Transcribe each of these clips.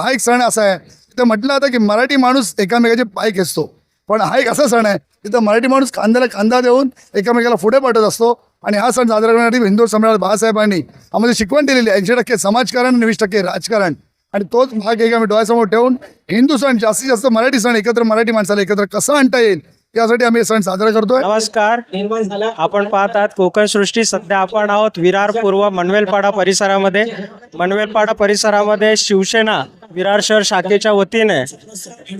हा एक सण असा आहे. तिथं म्हटलं आता की मराठी माणूस एकामेकाचे पाय खेचतो. पण हा एक असा सण आहे तिथं मराठी माणूस खांद्याला खांदा देऊन एकामेकाला पुढे पाठवत असतो. आणि हा सण साजरा करण्यासाठी हिंदू सम्राट बाळासाहेबांनी आम्हाला शिकवण दिलेली ऐंशी टक्के समाजकारण आणि वीस टक्के राजकारण. आणि तोच भाग एक आम्ही डोळ्यासमोर ठेवून हिंदू सण जास्तीत जास्त मराठी सण एकत्र मराठी माणसाला एकत्र कसं आणता येईल यासाठी आम्ही सण साजरा करतोय. नमस्कार. आपण पाहत आहात कोकण सृष्टी. सध्या आपण आहोत विरार पूर्व मनवेलपाडा परिसरामध्ये. मनवेलपाडा परिसरामध्ये शिवसेना विरार शहर शाखेच्या वतीने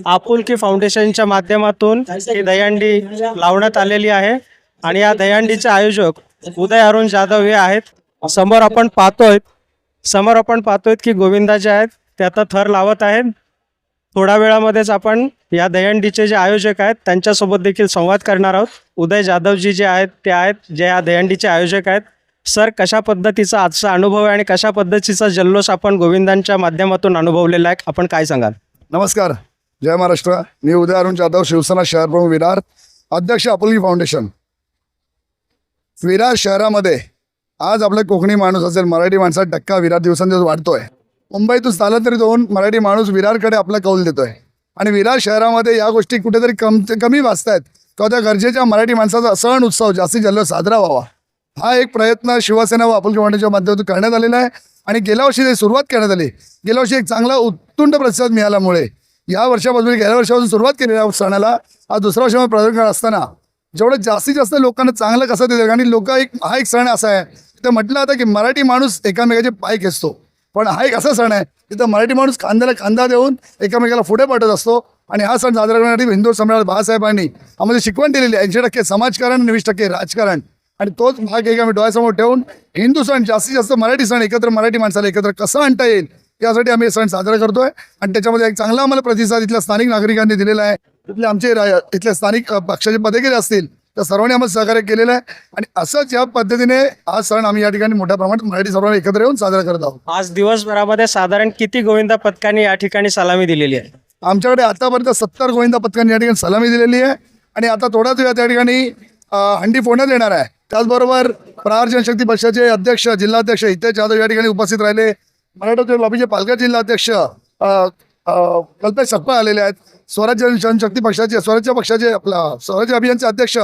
आपुलकी फाउंडेशनच्या माध्यमातून ही दहीहंडी लावण्यात आलेली आहे. आणि या दहीहंडीचे आयोजक उदय अरुण जाधव हे आहेत. समोर आपण पाहतोय समोर आपण पाहतोय की गोविंदा जे आहेत. ते आता थर लावत आहेत. थोड्या वेळामध्येच आपण या दहीहंडीचे जे आयोजक आहेत त्यांच्यासोबत देखील संवाद करणार आहोत. उदय जाधवजी जे आहेत ते आहेत जे या दहीहंडीचे आयोजक आहेत. सर कशा पद्धतीचा आजचा अनुभव आहे आणि कशा पद्धतीचा जल्लोष आपण गोविंदांच्या माध्यमातून अनुभवलेला आहे? आपण काय सांगाल? नमस्कार. जय महाराष्ट्र. मी उदय अरुण जाधव शिवसेना शहर प्रमुख विरार अध्यक्ष अपुलगी फाउंडेशन. विरार शहरामध्ये आज आपला कोकणी माणूस असेल मराठी माणसाचा टक्का विरार दिवसेंदिवस वाढतोय. मुंबईतून तरी होऊन मराठी माणूस विरारकडे आपला कौल देतोय. आणि विरार शहरामध्ये या गोष्टी कुठेतरी कम कमी वाचतायत किंवा त्या गरजेच्या मराठी माणसाचा सण उत्सव जास्तीत जास्त साजरा व्हावा. हा एक प्रयत्न शिवसेना व अपुलकी माध्यमातून करण्यात आलेला आहे. आणि गेल्या वर्षी ते सुरुवात करण्यात आली गेल्या वर्षी एक चांगला उत्तुंड प्रतिसाद मिळाल्यामुळे या वर्षापासून गेल्या वर्षापासून सुरुवात केलेल्या सणाला हा दुसऱ्या वर्षामध्ये प्रदर्शन करत असताना जेवढं जास्तीत जास्त लोकांना चांगलं कसं देतं आणि लोक एक हा एक सण असा आहे. तर म्हटलं जातं की मराठी माणूस एकामेकाचे पाय खेचतो. पण हा एक असा सण आहे तिथं मराठी माणूस खांद्याला खांदा देऊन एकामेकाला पुढे पाठवत असतो. आणि हा सण साजरा करण्यासाठी हिंदू सम्राट बाळासाहेबांनी आम्हाला शिकवण दिलेली आहे. ऐंशी टक्के समाजकारण आणि वीस टक्के राजकारण. आणि तोच भाग एक आम्ही डोळ्यासमोर ठेवून हिंदू सण जास्तीत जास्त मराठी सण एकत्र मराठी माणसाला एकत्र कसं आणता येईल यासाठी आम्ही सण साजरा करतोय. आणि त्याच्यामध्ये एक चांगला आम्हाला प्रतिसाद इथल्या स्थानिक नागरिकांनी दिलेला आहे. तिथले आमचे इथल्या स्थानिक पक्षाचे पदाधिकारी असतील. त्या सर्वांनी आम्हाला सहकार्य केलेलं आहे. आणि असंच या पद्धतीने हा सण आम्ही या ठिकाणी मोठ्या प्रमाणात मराठी सर्वांना एकत्र येऊन साजरा करत आहोत. आज दिवसभरामध्ये साधारण किती गोविंदा पथकांनी या ठिकाणी सलामी दिलेली आहे? आमच्याकडे आतापर्यंत सत्तर गोविंदा पथकांनी या ठिकाणी सलामी दिलेली आहे. आणि आता थोड्याच वेळात त्या ठिकाणी हंडी फोडण्यात येणार आहे. त्याचबरोबर प्रहार जनशक्ती पक्षाचे अध्यक्ष जिल्हाध्यक्ष हितेश जाधव या ठिकाणी उपस्थित राहिले. मराठा लॉबीचे पालघर जिल्हाध्यक्ष कल्पेश सकपाळ आलेले आहेत. स्वराज्य जनशक्ती पक्षाचे स्वराज्य पक्षाचे आपला स्वराज्य अभियानचे अध्यक्ष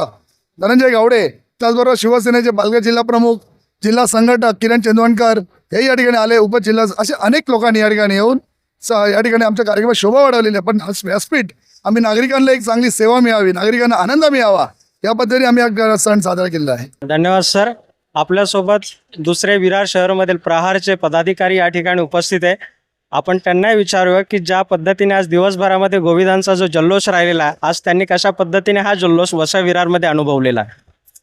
धनंजय गावडे त्याचबरोबर शिवसेनेचे पालघर जिल्हा प्रमुख जिल्हा संघटक किरण चंदवणकर हे या ठिकाणी आले उपजिल्हा असे अनेक लोकांनी या ठिकाणी येऊन स या ठिकाणी आमच्या कार्यक्रमात शोभा वाढवलेली आहे. पण व्यासपीठ आम्ही नागरिकांना एक चांगली सेवा मिळावी नागरिकांना आनंद मिळावा या पद्धतीने आम्ही हा सण साजरा केलेला आहे. धन्यवाद सर. आपल्यासोबत दुसरे विरार शहरमधील प्रहारचे पदाधिकारी या ठिकाणी उपस्थित आहे. आपण त्यांनाही विचारूया की ज्या पद्धतीने आज दिवसभरामध्ये गोविंदांचा जो जल्लोष राहिलेला आहे आज त्यांनी कशा पद्धतीने हा जल्लोष वसा विरारमध्ये अनुभवलेला आहे?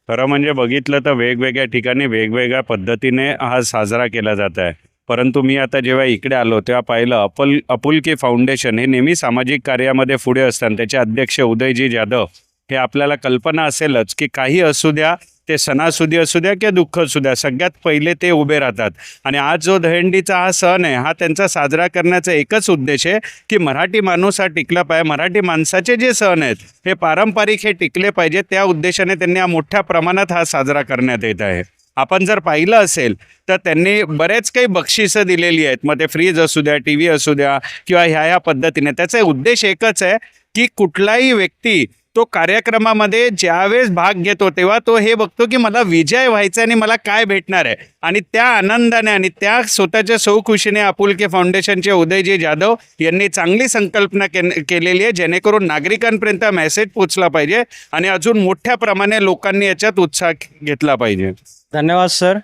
खरं म्हणजे बघितलं तर वेगवेगळ्या ठिकाणी वेगवेगळ्या पद्धतीने हा साजरा केला जात आहे. परंतु मी आता जेव्हा इकडे आलो तेव्हा पाहिलं अपुल अपुलकी फाउंडेशन हे नेहमी सामाजिक कार्यामध्ये पुढे असतात. त्याचे अध्यक्ष उदयजी जाधव हे आपल्याला कल्पना असेलच की काही असू द्या ते सणासुदी असू द्या किंवा दुःख असू द्या सगळ्यात पहिले ते उभे राहतात. आणि आज जो दहंडीचा हा सण आहे हा त्यांचा साजरा करण्याचा एकच उद्देश आहे की मराठी माणूस हा टिकला पाहिजे. मराठी माणसाचे जे सण आहेत हे पारंपरिक हे टिकले पाहिजे त्या उद्देशाने त्यांनी हा मोठ्या प्रमाणात हा साजरा करण्यात येत आहे. आपण जर पाहिलं असेल तर त्यांनी बरेच काही बक्षिसं दिलेली आहेत. मग ते फ्रीज असू द्या टी व्ही असू द्या किंवा ह्या ह्या पद्धतीने. त्याचा उद्देश एकच आहे की कुठलाही व्यक्ती तो कार्यक्रमामध्ये ज्यावेळेस भाग घेतो तेव्हा तो हे बघतो की मला विजय व्हायचा आणि मला काय भेटणार आहे. आणि त्या आनंदाने आणि त्या स्वतःच्या सौखुशीने आपुलके फाउंडेशनचे उदयजी जाधव यांनी चांगली संकल्पना के केलेली आहे जेणेकरून नागरिकांपर्यंत मेसेज पोचला पाहिजे आणि अजून मोठ्या प्रमाणे लोकांनी याच्यात उत्साह घेतला पाहिजे. धन्यवाद सर.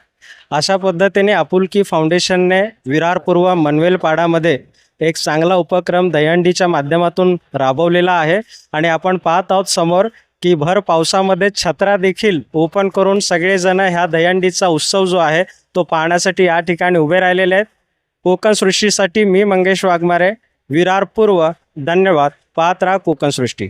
अशा पद्धतीने आपुलकी फाउंडेशनने विरारपूर्व मनवेलपाडामध्ये एक चांगला उपक्रम दहीहंडीच्या माध्यमातून राबवलेला आहे. आणि आपण पाहत आहोत समोर की भर पावसामध्ये छत्रा देखील ओपन करून सगळेजण ह्या दहीहंडीचा उत्सव जो आहे तो पाहण्यासाठी या ठिकाणी उभे राहिलेले आहेत. कोकण सृष्टीसाठी मी मंगेश वाघमारे विरार पूर्व धन्यवाद. पाहत राहा कोकण सृष्टी.